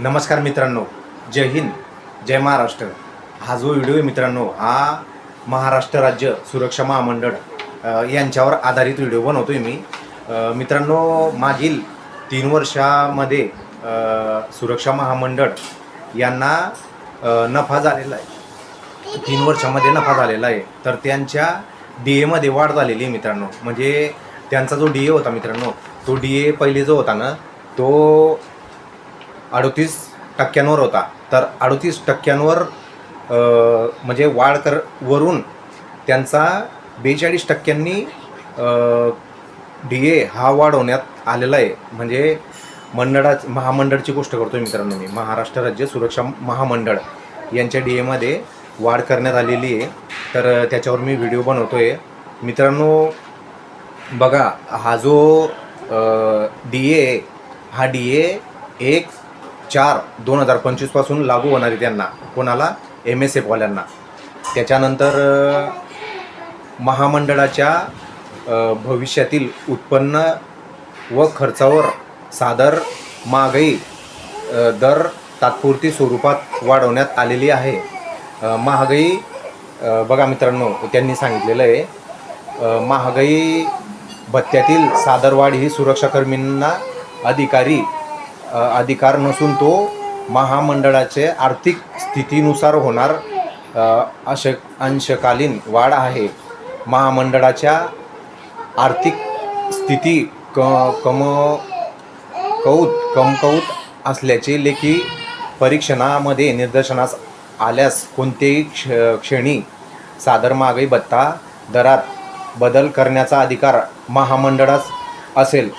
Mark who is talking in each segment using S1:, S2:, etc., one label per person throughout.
S1: नमस्कार मित्रांनो. जय हिंद जय महाराष्ट्र. हा जो व्हिडिओ आहे मित्रांनो हा महाराष्ट्र राज्य सुरक्षा महामंडळ यांच्यावर आधारित व्हिडिओ बनवतोय मी. मित्रांनो मागील तीन वर्षामध्ये सुरक्षा महामंडळ यांना नफा झालेला आहे. तीन वर्षामध्ये नफा झालेला आहे. तर त्यांच्या डी एमध्ये वाढ झालेली आहे मित्रांनो. म्हणजे त्यांचा जो डी ए होता मित्रांनो तो डी ए पहिले जो होता ना तो अडतीस टक्क्यांवर होता. तर अडतीस टक्क्यांवर म्हणजे वाढ कर वरून त्यांचा बेचाळीस टक्क्यांनी डी ए हा वाढवण्यात आलेला आहे. म्हणजे मंडळा महामंडळची गोष्ट करतो मित्रांनो मी. महाराष्ट्र राज्य सुरक्षा महामंडळ यांच्या डी एमध्ये वाढ करण्यात आलेली आहे. तर त्याच्यावर मी व्हिडिओ बनवतो आहे मित्रांनो बघा हा जो डी ए हा डी ए एक चार दोन हजार पंचवीसपासून लागू होणार आहे त्यांना कोणाला? एम एस एफवाल्यांना त्याच्यानंतर महामंडळाच्या भविष्यातील उत्पन्न व खर्चावर सादर महागाई दर तात्पुरती स्वरूपात वाढवण्यात आलेली आहे. महागाई बघा मित्रांनो त्यांनी सांगितलेलं आहे महागाई भत्त्यातील सादर वाढ ही सुरक्षाकर्मींना अधिकारी अधिकार नसून तो महामंडळाचे आर्थिक स्थितीनुसार होणार अश अंशकालीन वाढ आहे. महामंडळाच्या आर्थिक स्थिती क कम कौत कमकौत असल्याचे लेखी परीक्षणामध्ये निदर्शनास आल्यास कोणतेही क्ष क्षणी सादर मागे भत्ता दरात बदल करण्याचा अधिकार महामंडळास असेल.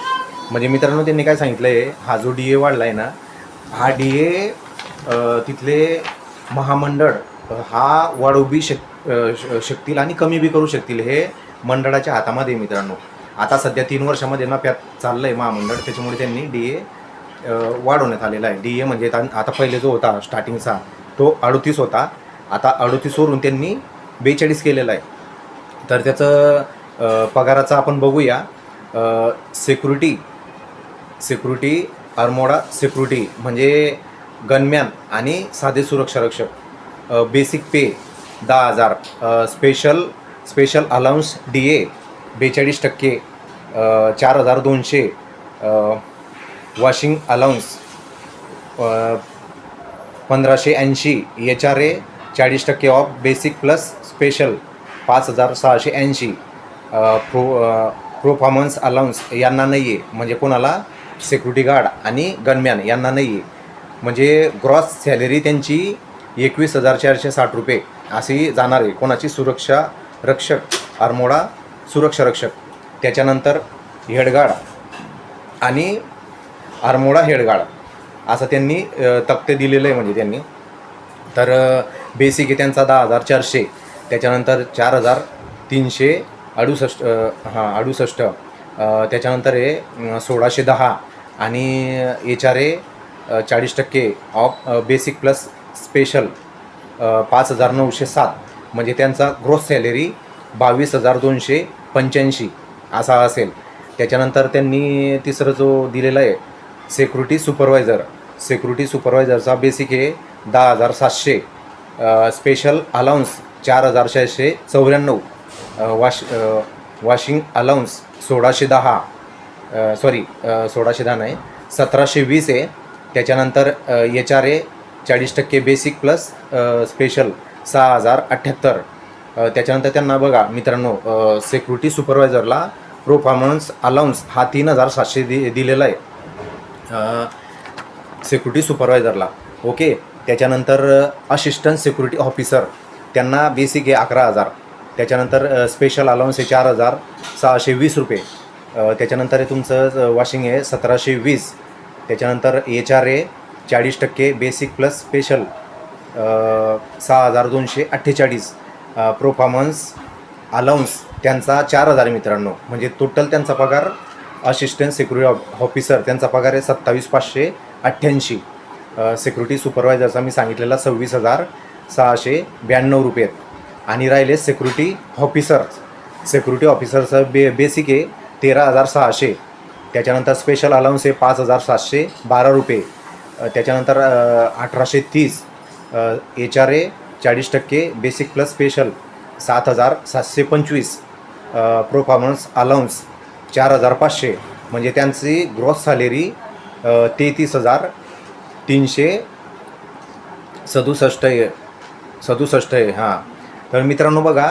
S1: म्हणजे मित्रांनो त्यांनी काय सांगितलं आहे हा जो डी ए वाढला आहे ना हा डी ए तिथले महामंडळ हा वाढू बी शक श- शकतील आणि कमी बी करू शकतील हे मंडळाच्या हातामध्ये मित्रांनो. आता सध्या तीन वर्षामध्ये नफ्यात चाललं आहे महामंडळ त्याच्यामुळे त्यांनी डी ए वाढवण्यात आलेला आहे. डी ए म्हणजे आता पहिले जो होता स्टार्टिंगचा तो अडतीस होता. आता अडतीसवरून त्यांनी बेचाळीस केलेला आहे. तर त्याचं पगाराचा पगाराचं आपण बघूया. सिक्युरिटी सिक्युरिटी अरमोडा सिक्युरिटी म्हणजे गनमॅन आणि साधे सुरक्षा रक्षक. बेसिक पे दहा हजार. Special special allowance D A बेचाळीस टक्के. चार हजार दोनशे. वॉशिंग अलाउन्स पंधराशे ऐंशी. एच आर ए चाळीस टक्के ऑफ बेसिक प्लस स्पेशल पाच हजार सहाशे ऐंशी. प्रो प्रोफॉर्मन्स अलाउन्स यांना नाही आहे म्हणजे कोणाला? सिक्युरिटी गार्ड आणि गनमॅन यांना नाही. आहे म्हणजे ग्रॉस सॅलरी त्यांची एकवीस हजार चारशे साठ रुपये अशी जाणार आहे. कोणाची सुरक्षा रक्षक आरमोडा सुरक्षा रक्षक. त्याच्यानंतर हेडगार्ड आणि आरमोडा हेडगार्ड असं त्यांनी तक्ते दिलेलं आहे म्हणजे त्यांनी. तर बेसिक आहे त्यांचा दहा हजार चारशे. त्याच्यानंतर चार हजार तीनशे अडुसष्ट हां अडुसष्ट. त्याच्यानंतर आहे सोळाशे दहा. आणि एच आर ए चाळीस टक्के ऑफ बेसिक प्लस स्पेशल पाच हजार नऊशे सात. म्हणजे त्यांचा ग्रोस सॅलरी बावीस हजार दोनशे पंच्याऐंशी असा असेल. त्याच्यानंतर त्यांनी तिसरं जो दिलेला आहे सेक्युरिटी सुपरवायझर सेक्युरिटी सुपरवायझरचा बेसिक आहे दहा हजार सातशे स्पेशल अलाउन्स चार हजार चारशे चौऱ्याण्णव वॉश वॉशिंग अलाउन्स सोळाशे दहा. सॉरी सोळाशे दहा नाही सतराशे वीस आहे. त्याच्यानंतर एच आर ए चाळीस टक्के बेसिक प्लस स्पेशल सहा हजार अठ्ठ्याहत्तर त्याच्यानंतर त्यांना बघा मित्रांनो सेक्युरिटी सुपरवायझरला परफॉर्मन्स अलाउन्स हा तीन हजार सातशे दि दिलेला आहे. सिक्युरिटी सुपरवायझरला ओके त्याच्यानंतर असिस्टंट सिक्युरिटी ऑफिसर त्यांना बेसिक आहे अकरा हजार. त्याच्यानंतर स्पेशल अलाउन्स आहे चार हजार सहाशे वीस रुपये. त्याच्यानंतर आहे तुमचं वॉशिंग आहे सतराशे वीस. त्याच्यानंतर एच आर ए चाळीस टक्के बेसिक प्लस स्पेशल सहा हजार दोनशे अठ्ठेचाळीस. प्रोफॉर्मन्स अलाउन्स त्यांचा चार हजार मित्रांनो. म्हणजे टोटल त्यांचा पगार असिस्टंट सिक्युरिटी ऑफिसर त्यांचा पगार आहे सत्तावीस पाचशे अठ्ठ्याऐंशी. सिक्युरिटी सुपरवायझरचा मी सांगितलेला सव्वीस हजार सहाशे ब्याण्णव रुपये आणि राहिले सिक्युरिटी ऑफिसर सिक्युरिटी ऑफिसरचं बे बेसिक आहे तेरा हजार सहाशे. त्याच्यानंतर स्पेशल अलाउन्स हे पाच हजार सातशे बारा रुपये. त्याच्यानंतर अठराशे तीस एच आर ए चाळीस टक्के बेसिक प्लस स्पेशल सात हजार सातशे पंचवीस प्रोफॉर्मन्स अलाउन्स चार हजार पाचशे. म्हणजे त्यांची ग्रॉस सॅलेरी तेहतीस हजार तीनशे सदुसष्ट आहे. सदुसष्ट आहे हां. तर मित्रांनो बघा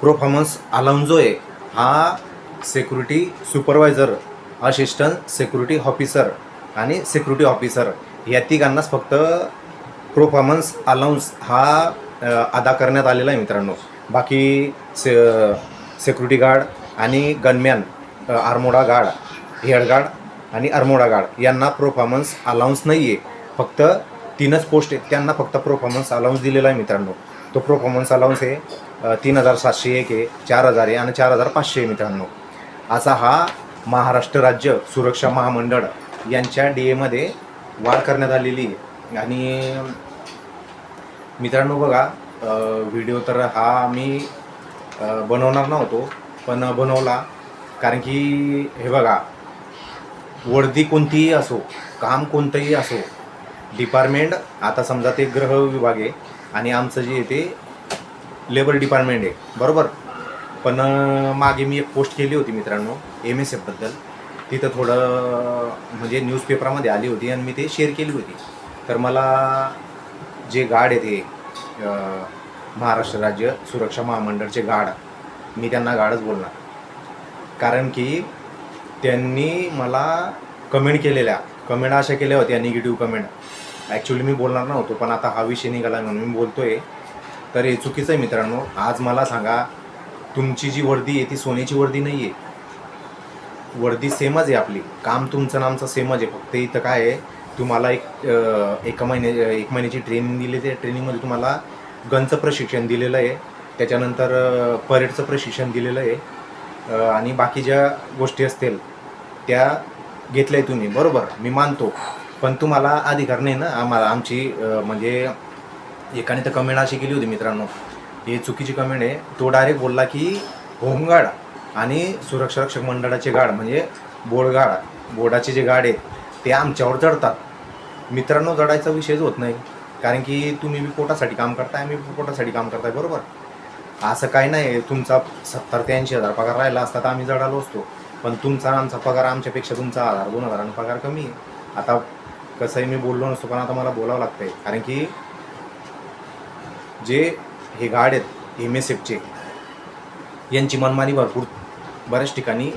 S1: प्रोफॉर्मन्स अलाउन्स जो आहे हा security supervisor assistant security officer आणि सेक्युरिटी ऑफिसर या तिघांनाच फक्त परफॉर्मन्स अलाउन्स हा अदा करण्यात आलेला आहे मित्रांनो. बाकी से सेक्युरिटी गार्ड आणि gunman armed guard head guard आणि आर्मोडा गार्ड यांना परफॉर्मन्स अलाउन्स नाही आहे फक्त तीनच पोस्ट आहेत त्यांना फक्त परफॉर्मन्स अलाउन्स दिलेला आहे मित्रांनो. तो परफॉर्मन्स अलाउन्स आहे तीन हजार सातशे एक आहे चार हजार आहे आणि चार हजार पाचशे आहे मित्रांनो. असा हा महाराष्ट्र राज्य सुरक्षा महामंडळ यांच्या डी एमध्ये वाढ करण्यात आलेली आहे. आणि मित्रांनो बघा व्हिडिओ तर हा मी बनवणार नव्हतो पण बनवला. कारण की हे बघा वर्दी कोणतीही असो काम कोणतंही असो डिपार्टमेंट आता समजा ते गृह विभाग आहे आणि आमचं जे आहे ते लेबर डिपार्टमेंट आहे. बरोबर? पण मागे मी एक पोस्ट केली होती मित्रांनो एम एस एफबद्दल तिथं थोडं म्हणजे न्यूजपेपरामध्ये आली होती आणि मी ते शेअर केली होती. तर मला जे गार्ड आहे ते महाराष्ट्र राज्य सुरक्षा महामंडळचे गार्ड मी त्यांना गार्डच बोलणार. कारण की त्यांनी मला कमेंट केलेल्या कमेंट अशा केल्या होत्या निगेटिव्ह कमेंट ॲक्च्युली मी बोलणार नव्हतो पण आता हा विषय निघाला म्हणून मी बोलतो आहे तर हे चुकीचं आहे मित्रांनो. आज मला सांगा तुमची जी वर्दी आहे ती सोन्याची वर्दी नाही आहे वर्दी सेमच आहे आपली. काम तुमचं नामचं सेमच आहे. फक्त इथं काय आहे तुम्हाला एक एका महिन्या एक महिन्याची ट्रेनिंग दिली त्या ट्रेनिंगमध्ये तुम्हाला गनचं प्रशिक्षण दिलेलं आहे. त्याच्यानंतर परेडचं प्रशिक्षण दिलेलं आहे. आणि बाकी ज्या गोष्टी असतील त्या घेतल्या आहे तुम्ही. बरोबर मी मानतो. पण तुम्हाला अधिकार नाही ना आम्हाला आमची म्हणजे एकाने तर कमेंट अशी केली होती मित्रांनो. हे चुकीची कमेंट आहे. तो डायरेक्ट बोलला की होमगार्ड आणि सुरक्षा रक्षक मंडळाचे गार्ड म्हणजे बोर्डगार्ड बोर्डाचे जे गार्ड आहेत ते आमच्यावर चढतात. मित्रांनो जडायचा विषयच होत नाही. कारण की तुम्ही बी पोटासाठी काम करताय मी पोटासाठी काम करताय बरोबर? असं काही नाही. तुमचा सत्तर ते ऐंशी हजार पगार राहिला असता तर आम्ही जडालो असतो. पण तुमचा आमचा पगार आमच्यापेक्षा तुमचा हजार दोन हजारांना पगार कमी आहे. आता कसंही मी बोललो नसतो पण आता मला बोलावं लागतंय. कारण की जे हे गार्ड आहेत एम एस एफचे यांची मनमानी भरपूर बऱ्याच ठिकाणी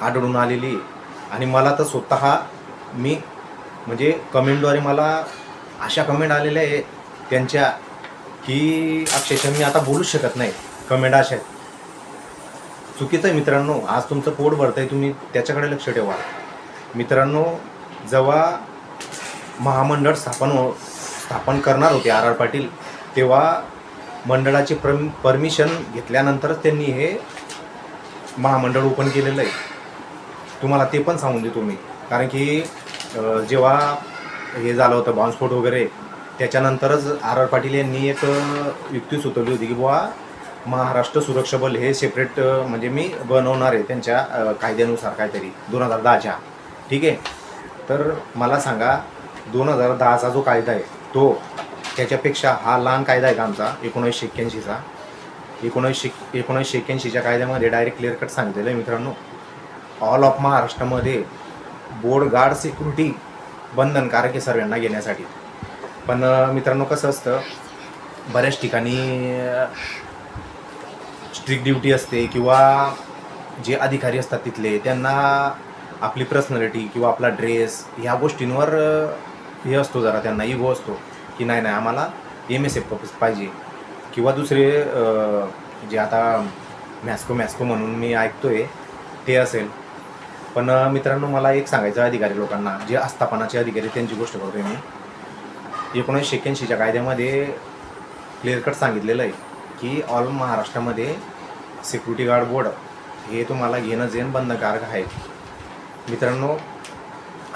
S1: आढळून आलेली आणि मला तर स्वतः मी म्हणजे कमेंटद्वारे मला अशा कमेंट आलेल्या आहे त्यांच्या की अक्षरशः मी आता बोलूच शकत नाही. कमेंट अशा आहेत. चुकीचं आहे मित्रांनो आज तुमचं पोट भरतंय तुम्ही त्याच्याकडे लक्ष ठेवा. मित्रांनो जेव्हा महामंडळ स्थापन हो स्थापन करणार होते आर आर पाटील तेव्हा मंडळाची प्रम परमिशन घेतल्यानंतरच त्यांनी हे महामंडळ ओपन केलेलं आहे. तुम्हाला ते पण सांगून देतो मी. कारण की जेव्हा हे झालं होतं बॉम्बस्फोट वगैरे त्याच्यानंतरच आर आर पाटील यांनी एक युक्ती सुचवली होती की बुवा महाराष्ट्र सुरक्षा बल हे सेपरेट म्हणजे मी बनवणार आहे त्यांच्या कायद्यानुसार काहीतरी दोन हजार दहाच्या. ठीक आहे? तर मला सांगा दोन हजार दहाचा जो कायदा आहे तो त्याच्यापेक्षा हा लहान कायदा आहे का आमचा? एकोणीसशे एक्क्याऐंशीचा. एकोणीसशे एकोणीसशे एक्क्याऐंशीच्या कायद्यामध्ये डायरेक्ट क्लिअर कट सांगितलेलं आहे मित्रांनो. ऑल ऑफ महाराष्ट्रामध्ये बोर्ड गार्ड सिक्युरिटी बंधनकारक आहे सर्वांना घेण्यासाठी. पण मित्रांनो कसं असतं बऱ्याच ठिकाणी स्ट्रिक्ट ड्युटी असते किंवा जे अधिकारी असतात तिथले त्यांना आपली पर्सनॅलिटी किंवा आपला ड्रेस ह्या गोष्टींवर हे असतो जरा त्यांना इगो असतो. की नाही नाही आम्हाला एम एस एफ पाहिजे. किंवा दुसरे जे आता मॅस्को मॅस्को म्हणून मी ऐकतोय ते असेल. पण मित्रांनो मला एक सांगायचं अधिकारी लोकांना जे आस्थापनाचे अधिकारी त्यांची गोष्ट करतोय मी. एकोणीसशे एक्क्याऐंशीच्या कायद्यामध्ये क्लिअर कट सांगितलेलं आहे की ऑल महाराष्ट्रामध्ये सिक्युरिटी गार्ड बोर्ड हे तुम्हाला घेणं जेण बंधकारक आहे. मित्रांनो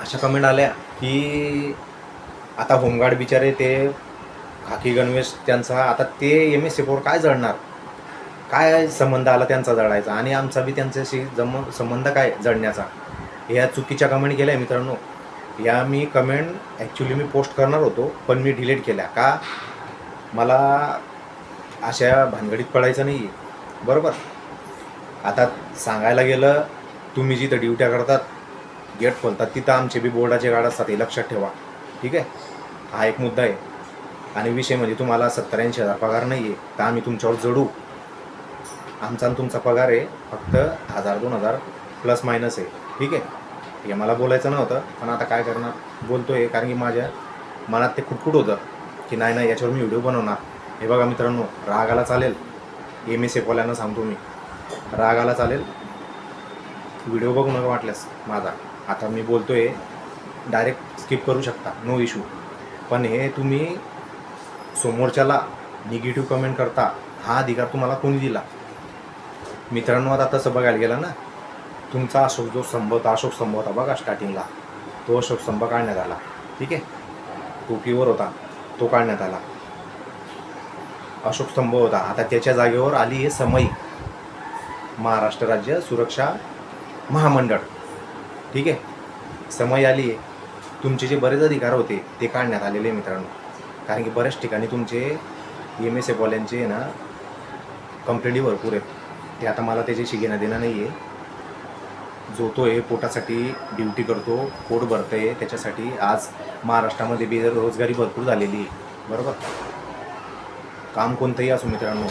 S1: अशा कमेंट आल्या की आता होमगार्ड बिचारे ते खाकी गणवेश त्यांचा आता ते एम एस एफवर काय जळणार काय संबंध आला त्यांचा जळायचा? आणि आमचा बी त्यांच्याशी जम संबंध काय जळण्याचा ह्या चुकीच्या कमेंट केल्या मित्रांनो. या मी कमेंट ॲक्च्युली मी पोस्ट करणार होतो पण मी डिलीट केल्या. का? मला अशा भानगडीत पडायचं नाही आहे बरोबर? आता सांगायला गेलं तुम्ही जिथं ड्युट्या करतात गेट खोलतात तिथं आमचे बी बोर्डाचे गाड असतात हे लक्षात ठेवा. ठीक आहे? हा एक मुद्दा आहे. आणि विषय म्हणजे तुम्हाला सत्तर ऐंशी हजार पगार नाही आहे तर आम्ही तुमच्यावर जडू. आमचा आणि तुमचा पगार आहे फक्त हजार दोन हजार प्लस मायनस आहे. ठीक आहे? हे मला बोलायचं नव्हतं पण आता काय करणार? बोलतो आहे कारण की माझ्या मनात ते खुटखुट होतं की नाही नाही याच्यावर मी व्हिडिओ बनवणार. हे बघा मित्रांनो रागाला चालेल. एम एस एफवाल्यांना सांगतो मी. रागाला चालेल. व्हिडिओ बघू नका वाटल्यास माझा. आता मी बोलतो आहे डायरेक्ट स्किप करू शकता. नो इशू पण हे तुम्ही समोरच्याला निगेटिव्ह कमेंट करता हा अधिकार तुम्हाला कोणी दिला? मित्रांनो आता तसं बघायला गेलं ना तुमचा अशोक जो स्तंभ होता अशोक स्तंभ होता बघा स्टार्टिंगला तो अशोक स्तंभ काढण्यात आला. ठीक आहे? टोकीवर होता तो काढण्यात आला. अशोक स्तंभ होता. आता त्याच्या जागेवर आली हे समयी महाराष्ट्र राज्य सुरक्षा महामंडळ. ठीक आहे? समय आली आहे तुमचे जे बरेच अधिकार होते ते काढण्यात आलेले आहे मित्रांनो. कारण की बऱ्याच ठिकाणी तुमचे एम एस एफवाल्यांचे ना कंप्लेंटी भरपूर आहेत. ते आता मला त्याच्याशी घेणं देणं नाही आहे जो तो आहे पोटासाठी ड्युटी करतो पोट भरतं आहे त्याच्यासाठी आज महाराष्ट्रामध्ये बेरोजगारी भरपूर झालेली आहे. बरोबर? काम कोणतंही असो मित्रांनो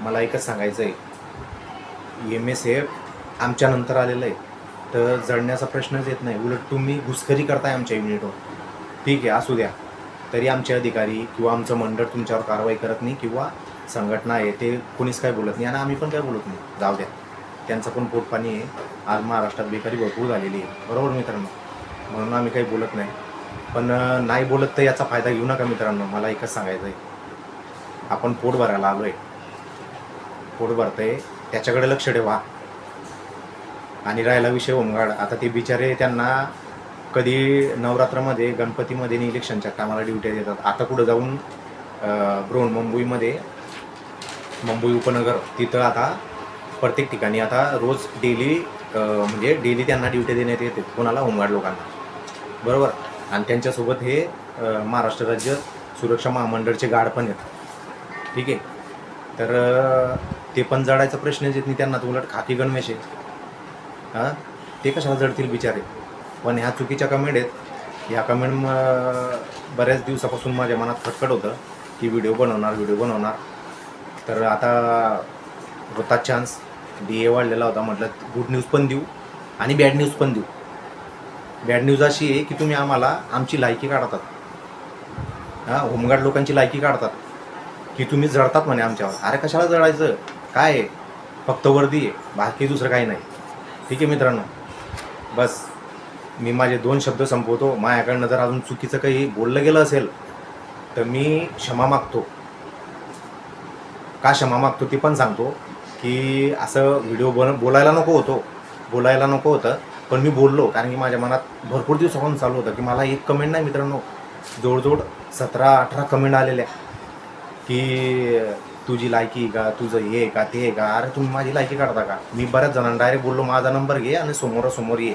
S1: मला एकच सांगायचं आहे एम एस एफ आमच्यानंतर आलेलं आहे. तर जळण्याचा प्रश्नच येत नाही. उलट तुम्ही घुसखरी करताय आमच्या युनिटवर. ठीक आहे असू द्या. तरी आमचे अधिकारी किंवा आमचं मंडळ तुमच्यावर कारवाई करत नाही किंवा संघटना आहे ते कोणीच काय बोलत नाही आणि आम्ही पण काय बोलत नाही. जाऊ द्या. त्यांचं पण पोटपाणी आहे. आज महाराष्ट्रात बेकारी भरपूर झालेली आहे. बरोबर मित्रांनो? म्हणून आम्ही काही बोलत नाही. पण नाही बोलत तर याचा फायदा घेऊ नका मित्रांनो. मला एकच सांगायचं आहे आपण पोट भरायला आलो आहे पोट भरतंय. त्याच्याकडे लक्ष ठेवा. आणि राहिला विषय होमगार्ड आता ते बिचारे त्यांना कधी नवरात्रामध्ये गणपतीमध्ये आणि इलेक्शनच्या कामाला ड्युट्या देतात. आता कुठं जाऊन ब्रोन मुंबईमध्ये मुंबई उपनगर तिथं आता प्रत्येक ठिकाणी आता रोज डेली म्हणजे डेली त्यांना ड्युट्या देण्यात येते. कोणाला होमगार्ड लोकांना. बरोबर? आणि त्यांच्यासोबत हे महाराष्ट्र राज्य सुरक्षा महामंडळचे गार्ड पण आहेत ठीक आहे? तर ते पण जाडायचा प्रश्नच येत नाही त्यांना. तर उलट खाकी गणवेश आहे. हां ते कशाला जडतील बिचारे? पण ह्या चुकीच्या कमेंट आहेत. या कमेंट बऱ्याच दिवसापासून माझ्या मनात खटखट होतं की व्हिडिओ बनवणार व्हिडिओ बनवणार. तर आता होता चान्स डी ए वाढलेला होता म्हटलं गुड न्यूज पण देऊ आणि बॅड न्यूज पण देऊ. बॅड न्यूज अशी आहे की तुम्ही आम्हाला आमची लायकी काढतात. हां होमगार्ड लोकांची लायकी काढतात. की तुम्ही जळतात म्हणे आमच्यावर. अरे कशाला जळायचं काय आहे? फक्त वर्दी आहे. बाकी दुसरं काही नाही. ठीक आहे मित्रांनो. बस मी माझे दोन शब्द संपवतो. माझ्याकडनं जर अजून चुकीचं काही बोललं गेलं असेल तर मी क्षमा मागतो. का क्षमा मागतो ती पण सांगतो की असं व्हिडिओ बन बोलायला नको होतो. बोलायला नको होतं पण मी बोललो कारण की माझ्या मनात भरपूर दिवसापासून चालू होतं की मला एक कमेंट नाही मित्रांनो जवळजवळ सतरा अठरा कमेंट आलेल्या की तुझी लायकी का? तुझं हे का? ते का? अरे तुम्ही माझी लायकी काढता का? मी बऱ्याच जणांना डायरेक्ट बोललो माझा नंबर घे आणि समोरासमोर ये.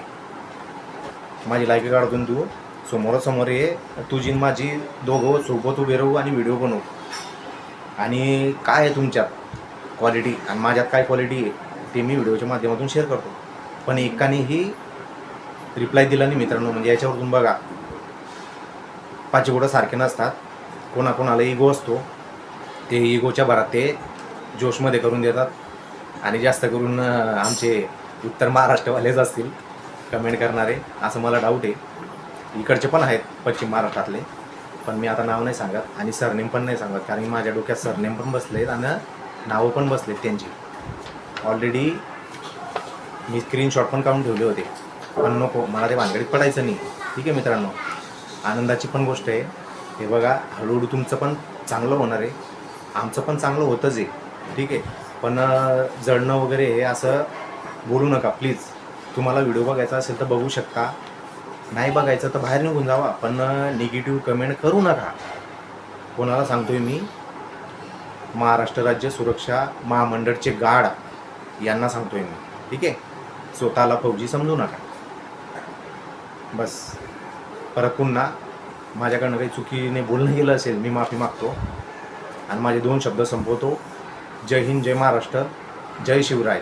S1: माझी लायकी काढतो तू? समोरासमोर ये. तुझी माझी दोघं सोबत उभे राहू आणि व्हिडिओ बनवू. आणि काय आहे तुमच्यात क्वालिटी आणि माझ्यात काय क्वालिटी आहे? ते मी व्हिडिओच्या माध्यमातून शेअर करतो. पण एकानेही रिप्लाय दिला नाही मित्रांनो. म्हणजे याच्यावरून बघा. पाचशे सारखे नसतात. कोणाकोणाला इगो असतो. ते इगोच्या भरात ते जोशमध्ये करून देतात. आणि जास्त करून आमचे उत्तर महाराष्ट्रवालेच असतील कमेंट करणारे असं मला डाऊट आहे. इकडचे पण आहेत पश्चिम महाराष्ट्रातले पण मी आता नाव नाही सांगत आणि सरनेम पण नाही सांगत कारण की माझ्या डोक्यात सरनेम पण बसले आहेत आणि नावं पण बसलेत त्यांची. ऑलरेडी मी स्क्रीनशॉट पण काढून ठेवले होते. पण नको मला ते भानगडीत पडायचं नाही. ठीक आहे मित्रांनो आनंदाची पण गोष्ट आहे. हे बघा हळूहळू तुमचं पण चांगलं होणार आहे. आमचं पण चांगलं होतंच आहे. ठीक आहे. पण जडणं जळणं वगैरे हे असं बोलू नका प्लीज. तुम्हाला व्हिडिओ बघायचा असेल तर बघू शकता. नाही बघायचं तर बाहेर निघून जावा. पण निगेटिव्ह कमेंट करू नका. कोणाला सांगतोय मी? महाराष्ट्र राज्य सुरक्षा महामंडळचे गार्ड यांना सांगतोय मी. ठीक आहे? स्वतःला फौजी समजू नका. बस. परत पुन्हा माझ्याकडनं काही चुकीने बोलणं गेलं असेल मी माफी मागतो. आणि माझे दोन शब्द संपवतो. जय हिंद जय महाराष्ट्र जय शिवराय.